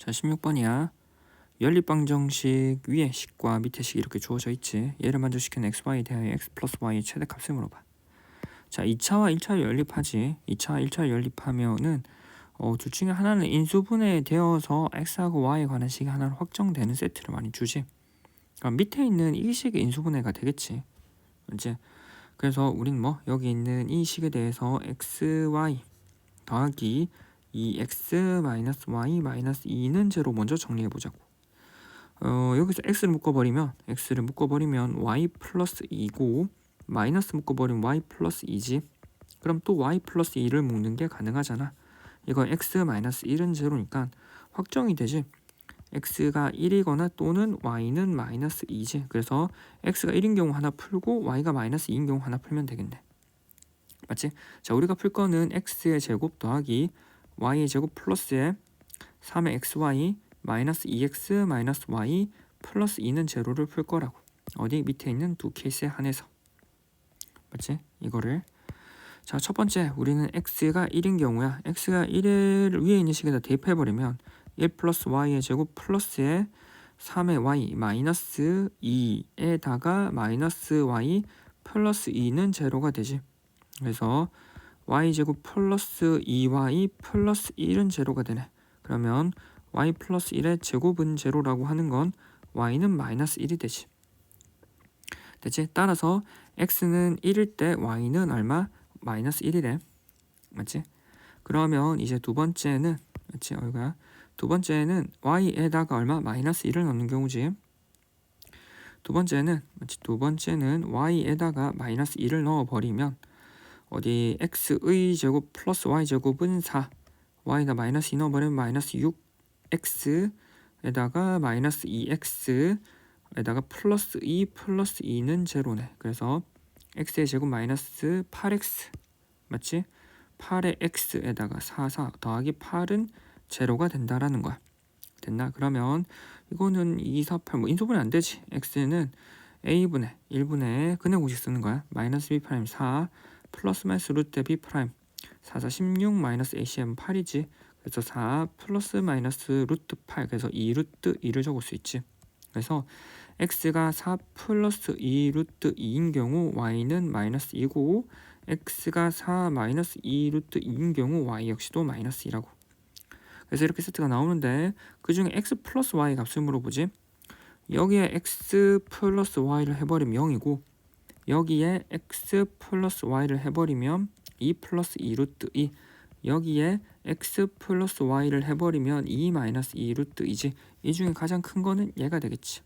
자, 16번이야. 연립방정식 위에 식과 밑에 식 이렇게 주어져 있지. 얘를 만족시키는 xy 대하여 x 플러스 y의 최대값을 물어봐. 자, 2차와 1차를 연립하지. 2차와 1차를 연립하면은 어, 둘 중에 하나는 인수분해 되어서 x하고 y에 관한 식이 하나로 확정되는 세트를 많이 주지. 그럼 밑에 있는 이 식이 인수분해가 되겠지. 이제 그래서 우린 뭐 여기 있는 이 식에 대해서 xy 더하기 2x 마 이너스 y 마이너스 2는 제로 먼저 정리해 보자고. 어, 여기서 x를 묶어버리면 x를 묶어버리면 y 플러스 2고 마이너스 묶어버리면 y 플러스 2지. 그럼 또 y 플러스 2를 묶는 게 가능하잖아. 이거 x 마이너스 1은 제로니까 확정이 되지. x가 1이거나 또는 y는 마이너스 2지. 그래서 x가 1인 경우 하나 풀고 y가 마이너스 2인 경우 하나 풀면 되겠네. 맞지? 자, 우리가 풀 거는 x의 제곱 더하기 y의 제곱 플러스에 3의 xy 마이너스 2x 마이너스 y 플러스 2는 제로를 풀 거라고. 어디 밑에 있는 두 케이스에 한해서. 맞지? 이거를 자, 첫 번째 우리는 x가 1인 경우야. x가 1을 위에 있는 식에다 대입해 버리면 1 플러스 y의 제곱 플러스에 3의 y 마이너스 2에다가 마이너스 y 플러스 2는 제로가 되지. 그래서 y 제곱 플러스 2y 플러스 1은 제로가 되네. 그러면 y 플러스 1의 제곱은 제로라고 하는 건 y는 마이너스 1이 되지. 됐지? 따라서 x는 1일 때 y는 얼마? 마이너스 1이래. 맞지? 그러면 이제 두 번째는 맞지? 어이가 두 번째는 y에다가 얼마? 마이너스 1을 넣는 경우지. 두 번째는 맞지? 두 번째는 y에다가 마이너스 1을 넣어 버리면 어디 x의 제곱 플러스 y 제곱은 4 y에다 마이너스 2 넣어 버리면 마이너스 6x에다가 마이너스 2x에다가 플러스 2 플러스 2는 제로네. 그래서 x의 제곱 마이너스 8x 맞지? 8의 x에다가 4, 4 더하기 8은 제로가 된다라는 거야. 됐나? 그러면 이거는 2, 4, 8, 뭐 인수분해 안 되지. x는 a분의 1분의 근의 공식 쓰는 거야. 마이너스 b 프라임 4 플러스 마이너스 루트 b 프라임 4, 4, 16 마이너스 acm 8이지. 그래서 4 플러스 마이너스 루트 8 그래서 2 루트 2를 적을 수 있지. 그래서 x가 4 플러스 2 루트 2인 경우 y는 마이너스 2고 x가 4 마이너스 2 루트 2인 경우 y 역시도 마이너스 2라고 그래서 이렇게 세트가 나오는데 그 중에 x 플러스 y 값을 물어보지 여기에 x 플러스 y를 해버리면 0이고 여기에 x 플러스 y를 해버리면 2 플러스 2 루트 2 여기에 x 플러스 y를 해버리면 2 마이너스 2 루트 2지. 이 중에 가장 큰 거는 얘가 되겠지.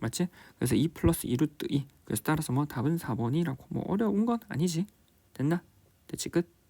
맞지? 그래서 2 플러스 2 루트 2 그래서 따라서 뭐 답은 4번이라고. 뭐 어려운 건 아니지. 됐나? 됐지 끝